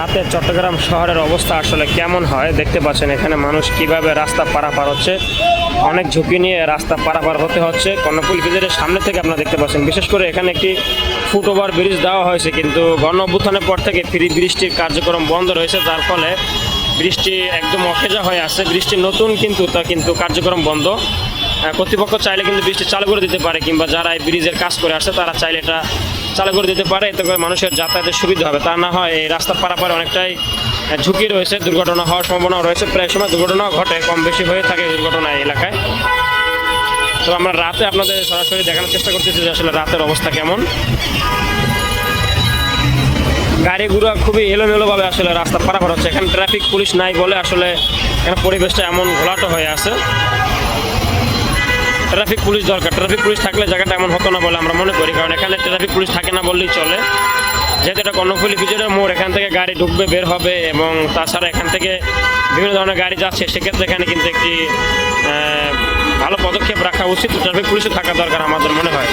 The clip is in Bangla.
রাতে চট্টগ্রাম শহরের অবস্থা আসলে কেমন হয়? দেখতে পাচ্ছেন এখানে মানুষ কীভাবে রাস্তা পারাপার হচ্ছে। অনেক ঝুঁকি নিয়ে রাস্তা পারাপার হতে হচ্ছে। কর্ণফুল ব্রিজের সামনে থেকে আপনারা দেখতে পাচ্ছেন। বিশেষ করে এখানে একটি ফুট ওভার ব্রিজ দেওয়া হয়েছে, কিন্তু গণ অভ্যুত্থানের পর থেকে ফ্রি ব্রিজটির কার্যক্রম বন্ধ রয়েছে। যার ফলে বৃষ্টি একদম অকেজা হয়ে আছে। বৃষ্টি নতুন, কিন্তু তা কিন্তু কার্যক্রম বন্ধ। কর্তৃপক্ষ চাইলে কিন্তু বৃষ্টি চালু করে দিতে পারে, কিংবা যারা এই ব্রিজের কাজ করে আসছে, তারা চাইলে এটা চালু করে দিতে পারে। এতে করে মানুষের যাতায়াতের সুবিধা হবে। তা না হয় এই রাস্তার পারাপারে অনেকটাই ঝুঁকি রয়েছে, দুর্ঘটনা হওয়ার সম্ভাবনা রয়েছে। প্রায় সময় দুর্ঘটনাও ঘটে কম বেশি হয়ে থাকে দুর্ঘটনা এই এলাকায়। তো আমরা রাতে আপনাদের সরাসরি দেখানোর চেষ্টা করতেছি যে আসলে রাতের অবস্থা কেমন। গাড়িগুলো খুবই এলোমেলোভাবে আসলে রাস্তা পারাপার হচ্ছে। এখানে ট্রাফিক পুলিশ নাই বলে আসলে এখানে পরিবেশটা এমন ঘোলাটো হয়ে আছে। ট্রাফিক পুলিশ দরকার। ট্রাফিক পুলিশ থাকলে জায়গাটা এমন হতো না বলে আমরা মনে করি। কারণ এখানে ট্রাফিক পুলিশ থাকে না বললেই চলে। যেহেতু এটা কর্ণফুলি বিজয়ের মোড়, এখান থেকে গাড়ি ঢুকবে, বের হবে এবং তাছাড়া এখান থেকে বিভিন্ন ধরনের গাড়ি যাচ্ছে, সেক্ষেত্রে এখানে কিন্তু একটি ভালো পদক্ষেপ রাখা উচিত। ট্রাফিক পুলিশও থাকা দরকার আমাদের মনে হয়।